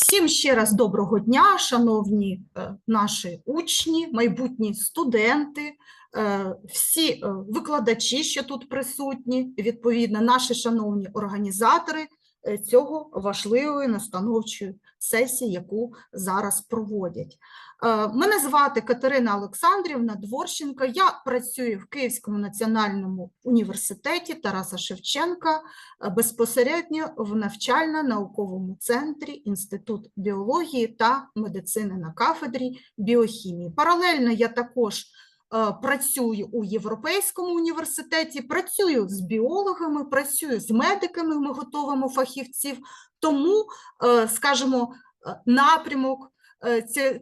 Всім ще раз доброго дня, шановні е, наші учні, майбутні студенти, е, всі е, викладачі, що тут присутні, відповідно, наші шановні організатори цього важливої настановчої сесії, яку зараз проводять. Е, Мене звати Катерина Олександрівна Дворщенко. Я працюю в Київському національному університеті Тараса Шевченка е, безпосередньо в навчально-науковому центрі Інститут біології та медицини на кафедрі біохімії. Паралельно я також е, працюю у Європейському університеті, працюю з біологами, працюю з медиками, ми готовимо фахівців. Тому, скажімо, напрямок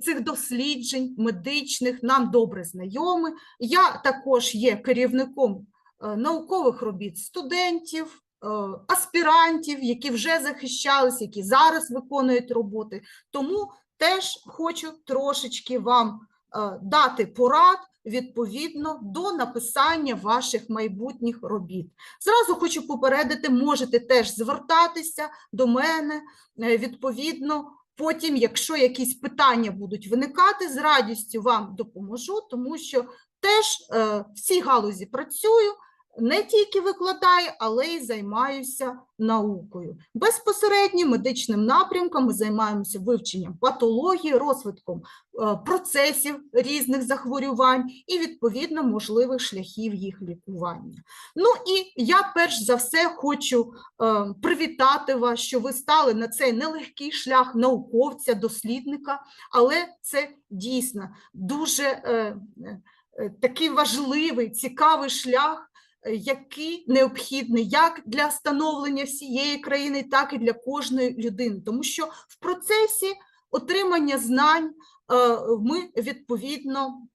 цих досліджень медичних нам добре знайомий. Я також є керівником е, наукових робіт студентів, е, аспірантів, які вже захищались, які зараз виконують роботи. Тому теж хочу трошечки вам е, дати порад відповідно до написання ваших майбутніх робіт. Зразу хочу попередити, можете теж звертатися до мене е, відповідно. Потім, якщо якісь питання будуть виникати, з радістю вам допоможу, тому що теж е, в цій галузі працюю, не тільки викладаю, але й займаюся наукою. Безпосередньо медичним напрямком ми займаємося вивченням патології, розвитком е, процесів різних захворювань і, відповідно, можливих шляхів їх лікування. Ну і я перш за все хочу е, привітати вас, що ви стали на цей нелегкий шлях науковця, дослідника, але це дійсно дуже е, такий важливий, цікавий шлях, який необхідний як для становлення всієї країни, так і для кожної людини. Тому що в процесі отримання знань е, ми відповідно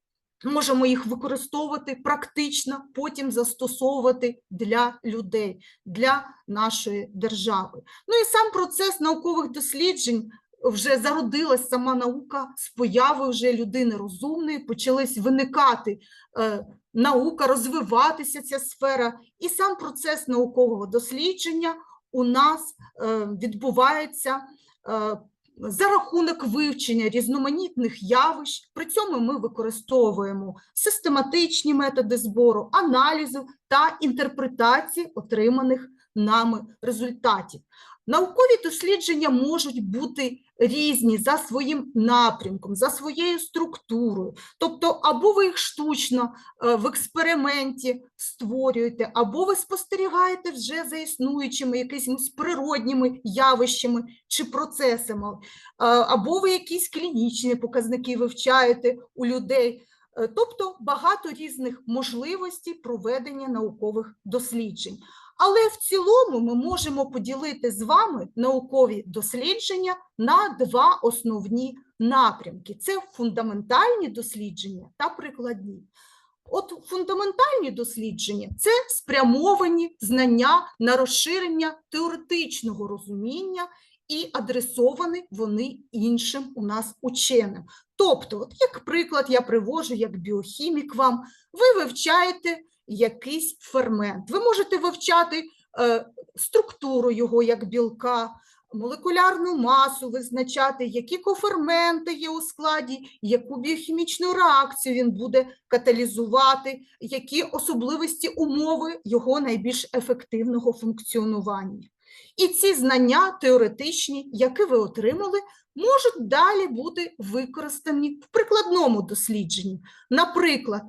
можемо їх використовувати практично, потім застосовувати для людей, для нашої держави. Ну і сам процес наукових досліджень вже зародилась сама наука з появою вже людини розумної, почались виникати е, наука, розвиватися ця сфера, і сам процес наукового дослідження у нас е, відбувається е, за рахунок вивчення різноманітних явищ. При цьому ми використовуємо систематичні методи збору, аналізу та інтерпретації отриманих нами результатів. Наукові дослідження можуть бути різні за своїм напрямком, за своєю структурою. Тобто, або ви їх штучно е, в експерименті створюєте, або ви спостерігаєте вже за існуючими якимись природніми явищами чи процесами, е, або ви якісь клінічні показники вивчаєте у людей. Е, Тобто багато різних можливостей проведення наукових досліджень. Але в цілому ми можемо поділити з вами наукові дослідження на два основні напрямки: це фундаментальні дослідження та прикладні. От фундаментальні дослідження це спрямовані знання на розширення теоретичного розуміння і адресовані вони іншим у нас ученим. Тобто, от як приклад, я привожу як біохімік вам, ви вивчаєте якийсь фермент. Ви можете вивчати е, структуру його як білка, молекулярну масу, визначати, які коферменти є у складі, яку біохімічну реакцію він буде каталізувати, які особливості умови його найбільш ефективного функціонування. І ці знання теоретичні, які ви отримали, можуть далі бути використані в прикладному дослідженні. Наприклад,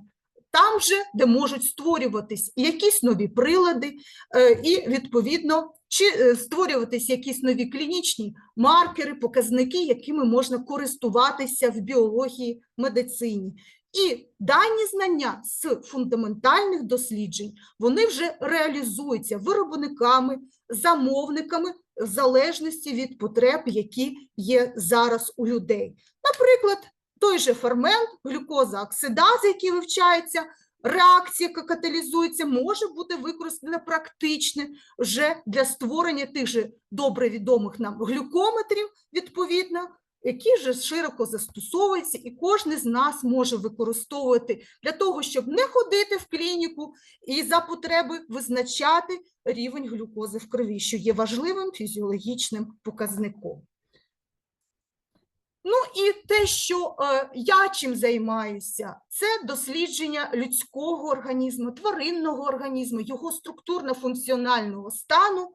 там же, де можуть створюватись якісь нові прилади, е, і відповідно чи е, створюватись якісь нові клінічні маркери, показники, якими можна користуватися в біології, медицині. І дані знання з фундаментальних досліджень вони вже реалізуються виробниками, замовниками в залежності від потреб, які є зараз у людей. Наприклад, той же фермент, глюкоза оксидаза, який вивчається, реакція, яка каталізується, може бути використана практично вже для створення тих же добре відомих нам глюкометрів, відповідно, які вже широко застосовуються, і кожен з нас може використовувати для того, щоб не ходити в клініку і за потреби визначати рівень глюкози в крові, що є важливим фізіологічним показником. Ну і те, що е, я чим займаюся, це дослідження людського організму, тваринного організму, його структурно-функціонального стану,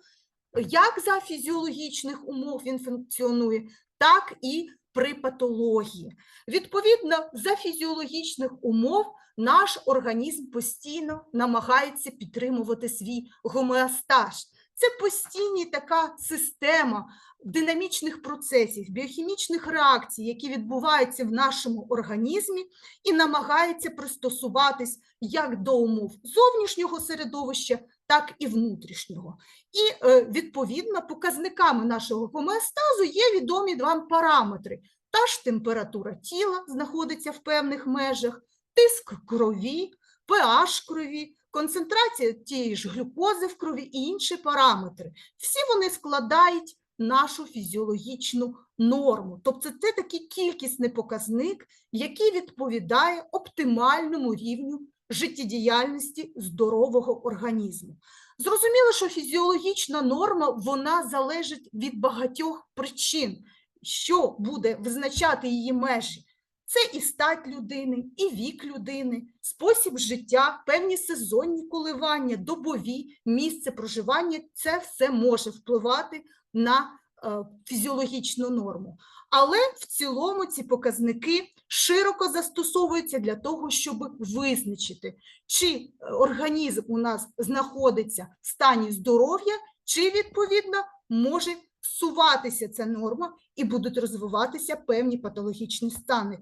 як за фізіологічних умов він функціонує, так і при патології. Відповідно, за фізіологічних умов наш організм постійно намагається підтримувати свій гомеостаж. Це постійна така система динамічних процесів, біохімічних реакцій, які відбуваються в нашому організмі, і намагається пристосуватись як до умов зовнішнього середовища, так і внутрішнього. І е, відповідно показниками нашого гомеостазу є відомі вам параметри. Та ж температура тіла знаходиться в певних межах, тиск крові, pH крові, концентрація тієї ж глюкози в крові і інші параметри. Всі вони складають нашу фізіологічну норму. Тобто це такий кількісний показник, який відповідає оптимальному рівню життєдіяльності здорового організму. Зрозуміло, що фізіологічна норма вона залежить від багатьох причин, що буде визначати її межі. Це і стать людини, і вік людини, спосіб життя, певні сезонні коливання, добові, місце проживання це все може впливати на е, фізіологічну норму. Але в цілому ці показники широко застосовуються для того, щоб визначити, чи е, організм у нас знаходиться в стані здоров'я, чи відповідно може всуватися ця норма і будуть розвиватися певні патологічні стани.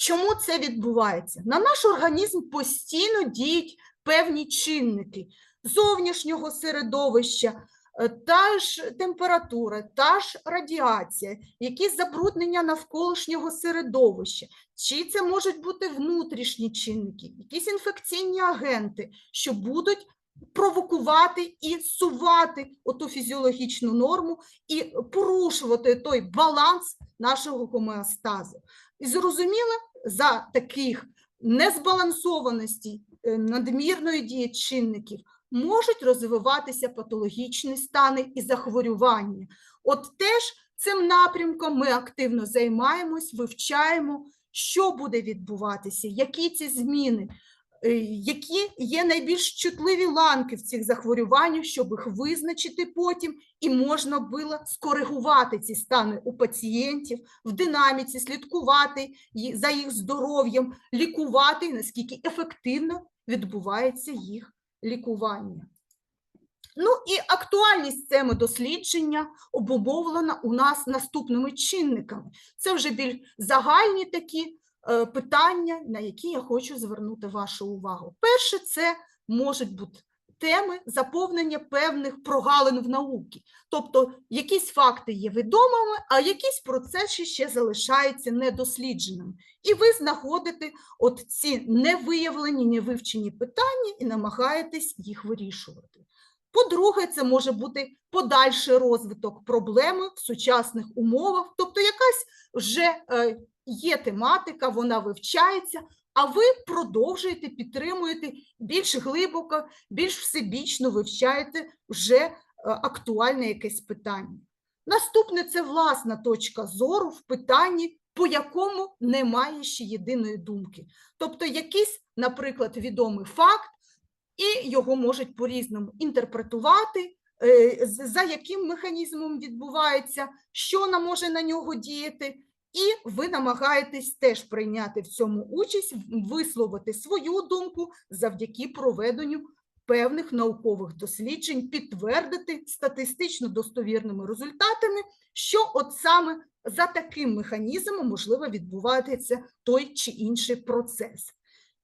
Чому це відбувається? На наш організм постійно діють певні чинники зовнішнього середовища, е, та ж температура, та ж радіація, якісь забруднення навколишнього середовища, чи це можуть бути внутрішні чинники, якісь інфекційні агенти, що будуть провокувати і сувати оту фізіологічну норму і порушувати той баланс нашого гомеостазу. І зрозуміло, за таких незбалансованостей, е, надмірної дії чинників можуть розвиватися патологічні стани і захворювання. От теж цим напрямком ми активно займаємось, вивчаємо, що буде відбуватися, які ці зміни, які є найбільш чутливі ланки в цих захворюваннях, щоб їх визначити потім, і можна було скоригувати ці стани у пацієнтів в динаміці, слідкувати за їх здоров'ям, лікувати, наскільки ефективно відбувається їх лікування. Ну і актуальність теми дослідження обумовлена у нас наступними чинниками. Це вже більш загальні такі е, питання, на які я хочу звернути вашу увагу. Перше, це можуть бути теми заповнення певних прогалин в науці. Тобто якісь факти є відомими, а якісь процеси ще залишаються недослідженими. І ви знаходите от ці невиявлені, невивчені питання і намагаєтесь їх вирішувати. По-друге, це може бути подальший розвиток проблеми в сучасних умовах, тобто якась вже е, є тематика, вона вивчається, а ви продовжуєте, підтримуєте більш глибоко, більш всебічно вивчаєте вже е, актуальне якесь питання. Наступне це власна точка зору в питанні, по якому немає ще єдиної думки. Тобто якийсь, наприклад, відомий факт, і його можуть по-різному інтерпретувати, е, за яким механізмом відбувається, що нам може на нього діяти, і ви намагаєтесь теж прийняти в цьому участь, висловити свою думку завдяки проведенню певних наукових досліджень, підтвердити статистично достовірними результатами, що от саме за таким механізмом можливо відбувається той чи інший процес.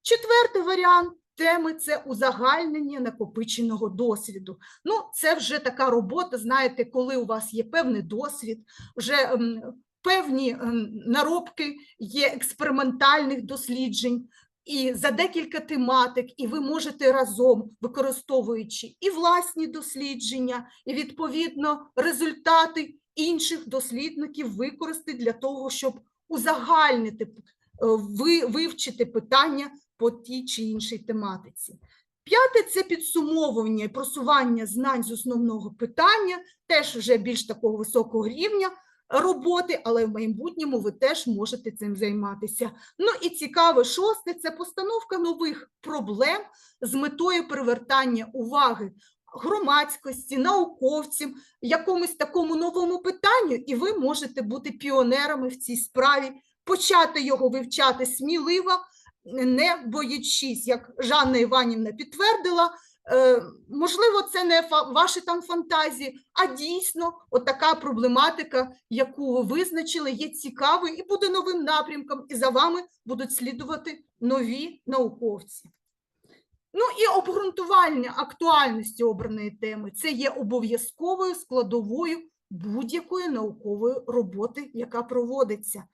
Четвертий варіант теми це узагальнення накопиченого досвіду. Ну, це вже така робота, знаєте, коли у вас є певний досвід, вже певні ем, наробки є експериментальних досліджень. І за декілька тематик, і ви можете разом, використовуючи і власні дослідження, і відповідно результати інших дослідників використати для того, щоб узагальнити, е, вивчити питання по тій чи іншій тематиці. П'яте це підсумовування і просування знань з основного питання, теж вже більш такого високого рівня. Роботи, але в майбутньому ви теж можете цим займатися. Ну і цікаве шосте це постановка нових проблем з метою привертання уваги громадськості, науковців, якомусь такому новому питанню, і ви можете бути піонерами в цій справі, почати його вивчати сміливо, не боячись, як Жанна Іванівна підтвердила. Е, можливо, це не ваші там фантазії, а дійсно от така проблематика, яку ви визначили, є цікавою і буде новим напрямком, і за вами будуть слідувати нові науковці. Ну і обґрунтування актуальності обраної теми це є обов'язковою складовою будь-якої наукової роботи, яка проводиться.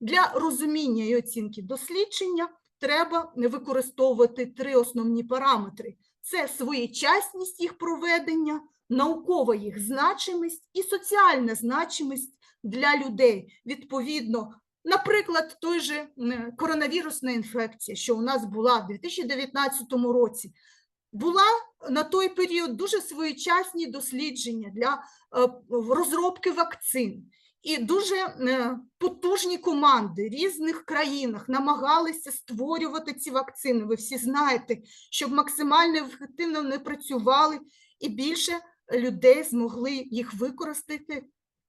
Для розуміння і оцінки дослідження треба використовувати три основні параметри: це своєчасність їх проведення, наукова їх значимість і соціальна значимість для людей. Відповідно, наприклад, той же коронавірусна інфекція, що у нас була в 2019 році, була на той період дуже своєчасні дослідження для е, розробки вакцин. І дуже е, потужні команди різних країнах намагалися створювати ці вакцини. Ви всі знаєте, щоб максимально ефективно вони працювали і більше людей змогли їх використати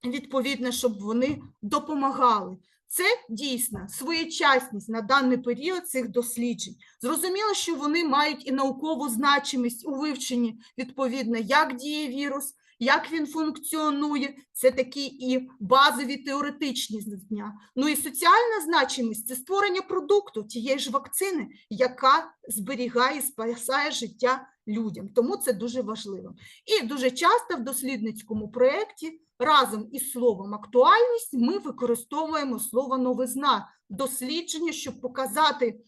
відповідно, щоб вони допомагали. Це дійсно своєчасність на даний період цих досліджень. Зрозуміло, що вони мають і наукову значимість у вивченні відповідно, як діє вірус, як він функціонує. Це такі і базові теоретичні знання. Ну і соціальна значимість це створення продукту тієї ж вакцини, яка зберігає і спасає життя людям. Тому це дуже важливо. І дуже часто в дослідницькому проєкті разом із словом актуальність ми використовуємо слово новизна дослідження, щоб показати,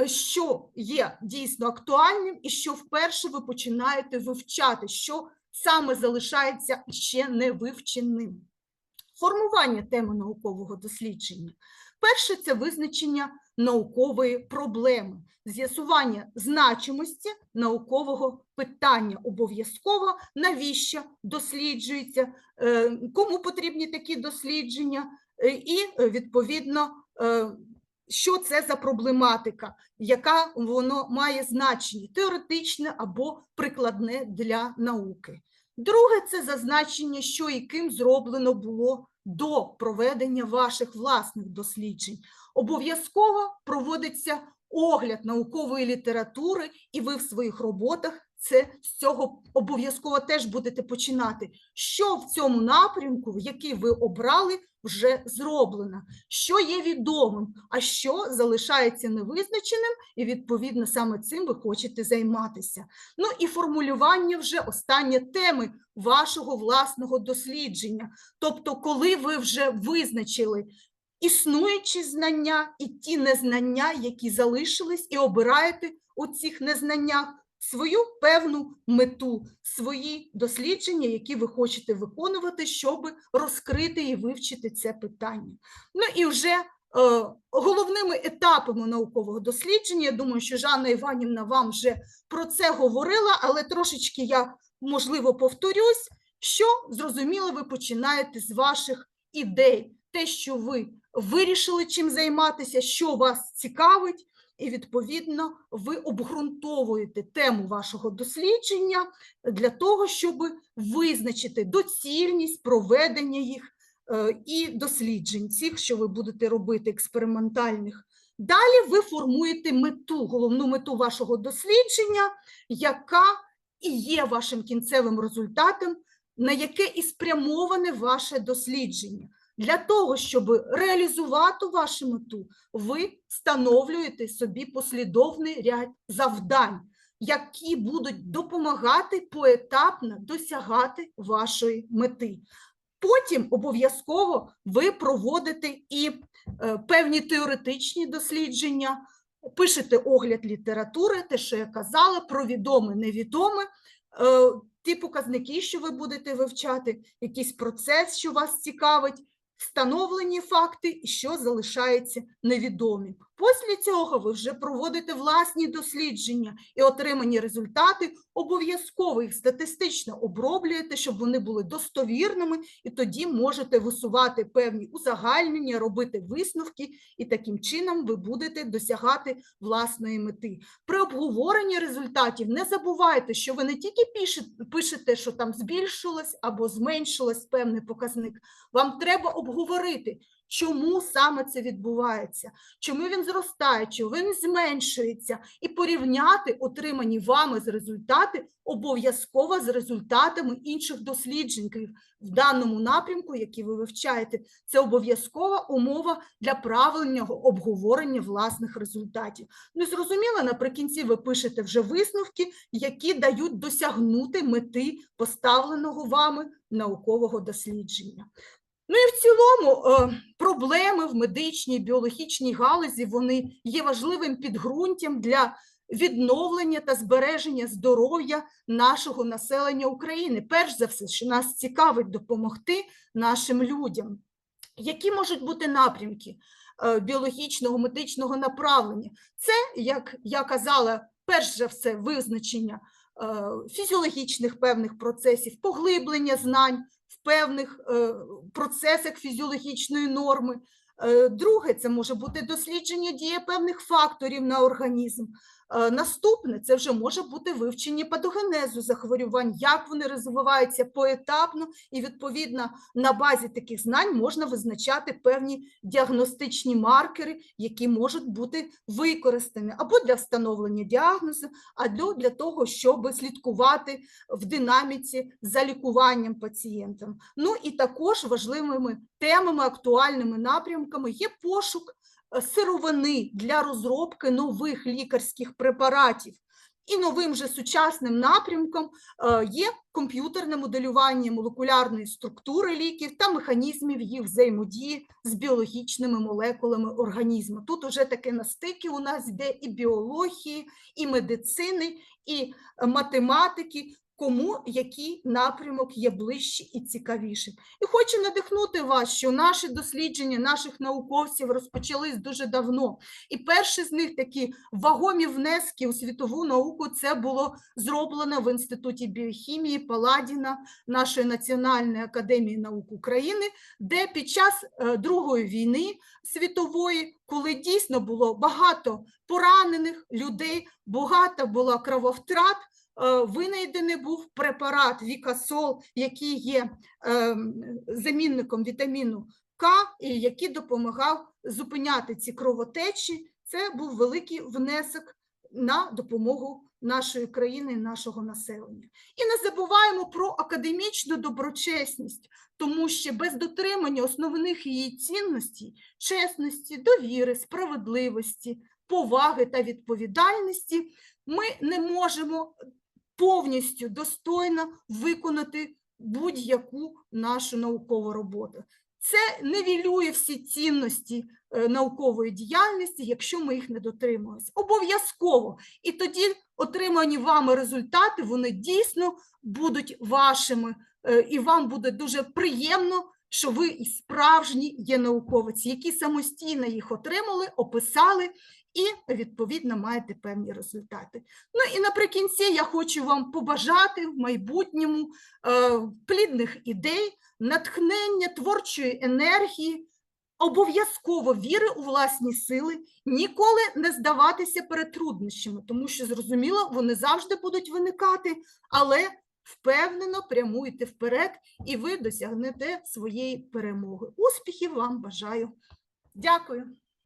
е, що є дійсно актуальним, і що вперше ви починаєте вивчати, що саме залишається ще не вивченим. Формування теми наукового дослідження. Перше це визначення наукової проблеми, з'ясування значимості наукового питання обов'язково, навіщо досліджується, е, кому потрібні такі дослідження, е, і відповідно, е, що це за проблематика, яка воно має значення теоретичне або прикладне для науки. Друге це зазначення, що і ким зроблено було до проведення ваших власних досліджень. Обов'язково проводиться огляд наукової літератури, і ви в своїх роботах це з цього обов'язково теж будете починати. Що в цьому напрямку, який ви обрали, вже зроблено, що є відомим, а що залишається невизначеним, і відповідно саме цим ви хочете займатися. Ну і формулювання вже остання теми вашого власного дослідження. Тобто, коли ви вже визначили існуючі знання і ті незнання, які залишились, і обираєте у цих незнаннях свою певну мету, свої дослідження, які ви хочете виконувати, щоб розкрити і вивчити це питання. Ну і вже е, головними етапами наукового дослідження, я думаю, що Жанна Іванівна вам вже про це говорила, але трошечки я, можливо, повторюсь, що зрозуміло, ви починаєте з ваших ідей, те, що ви вирішили чим займатися, що вас цікавить, і відповідно ви обґрунтовуєте тему вашого дослідження для того, щоб визначити доцільність проведення їх е, і досліджень, цих, що ви будете робити експериментальних. Далі ви формуєте мету, головну мету вашого дослідження, яка і є вашим кінцевим результатом, на яке і спрямоване ваше дослідження. Для того, щоб реалізувати вашу мету, ви встановлюєте собі послідовний ряд завдань, які будуть допомагати поетапно досягати вашої мети. Потім обов'язково ви проводите і е, певні теоретичні дослідження, пишете огляд літератури, те, що я казала, про відоме, невідоме, е, ті показники, що ви будете вивчати, якийсь процес, що вас цікавить. Встановлені факти що залишаються невідомим. Після цього ви вже проводите власні дослідження і отримані результати обов'язково їх статистично оброблюєте, щоб вони були достовірними, і тоді можете висувати певні узагальнення, робити висновки, і таким чином ви будете досягати власної мети. При обговоренні результатів не забувайте, що ви не тільки пишете, що там збільшилось або зменшилось певний показник. Вам треба обговорити, чому саме це відбувається, чому він зростає, чому він зменшується, і порівняти отримані вами з результати обов'язково з результатами інших досліджень в даному напрямку, який ви вивчаєте. Це обов'язкова умова для правильного обговорення власних результатів. Ну, зрозуміло, наприкінці ви пишете вже висновки, які дають досягнути мети поставленого вами наукового дослідження. Ну і в цілому е, проблеми в медичній, біологічній галузі вони є важливим підґрунтям для відновлення та збереження здоров'я нашого населення України. Перш за все, що нас цікавить допомогти нашим людям. Які можуть бути напрямки е, біологічного медичного направлення? Це, як я казала, перш за все, визначення е, фізіологічних певних процесів, поглиблення знань в певних е, процесах фізіологічної норми. Е, Друге, це може бути дослідження дії певних факторів на організм. Е, Наступне це вже може бути вивчення патогенезу захворювань, як вони розвиваються поетапно, і відповідно на базі таких знань можна визначати певні діагностичні маркери, які можуть бути використані або для встановлення діагнозу, або для того, щоб слідкувати в динаміці за лікуванням пацієнтам. Ну і також важливими темами, актуальними напрямками є пошук сировини для розробки нових лікарських препаратів. І новим же сучасним напрямком е, є комп'ютерне моделювання молекулярної структури ліків та механізмів їх взаємодії з біологічними молекулами організму. Тут уже таке на стикі у нас йде і біології, і медицини, і е, математики, кому який напрямок є ближче і цікавішим. І хочу надихнути вас, що наші дослідження наших науковців розпочались дуже давно. І перші з них такі вагомі внески у світову науку це було зроблено в Інституті біохімії Паладіна нашої Національної академії наук України, де під час е, Другої війни світової, коли дійсно було багато поранених людей, багато було крововтрат, винайдений був препарат Вікасол, який є ем, замінником вітаміну К, який допомагав зупиняти ці кровотечі. Це був великий внесок на допомогу нашої країни нашого населення. І не забуваємо про академічну доброчесність, тому що без дотримання основних її цінностей, чесності, довіри, справедливості, поваги та відповідальності, ми не можемо повністю достойно виконати будь-яку нашу наукову роботу. Це невілює всі цінності е, наукової діяльності, якщо ми їх не дотримуємося. Обов'язково. І тоді отримані вами результати, вони дійсно будуть вашими, е, і вам буде дуже приємно, що ви і справжні є науковиці, які самостійно їх отримали, описали і, відповідно, маєте певні результати. Ну і наприкінці я хочу вам побажати в майбутньому е, плідних ідей, натхнення, творчої енергії, обов'язково віри у власні сили, ніколи не здаватися перед труднощами, тому що, зрозуміло, вони завжди будуть виникати, але впевнено прямуйте вперед, і ви досягнете своєї перемоги. Успіхів вам бажаю. Дякую.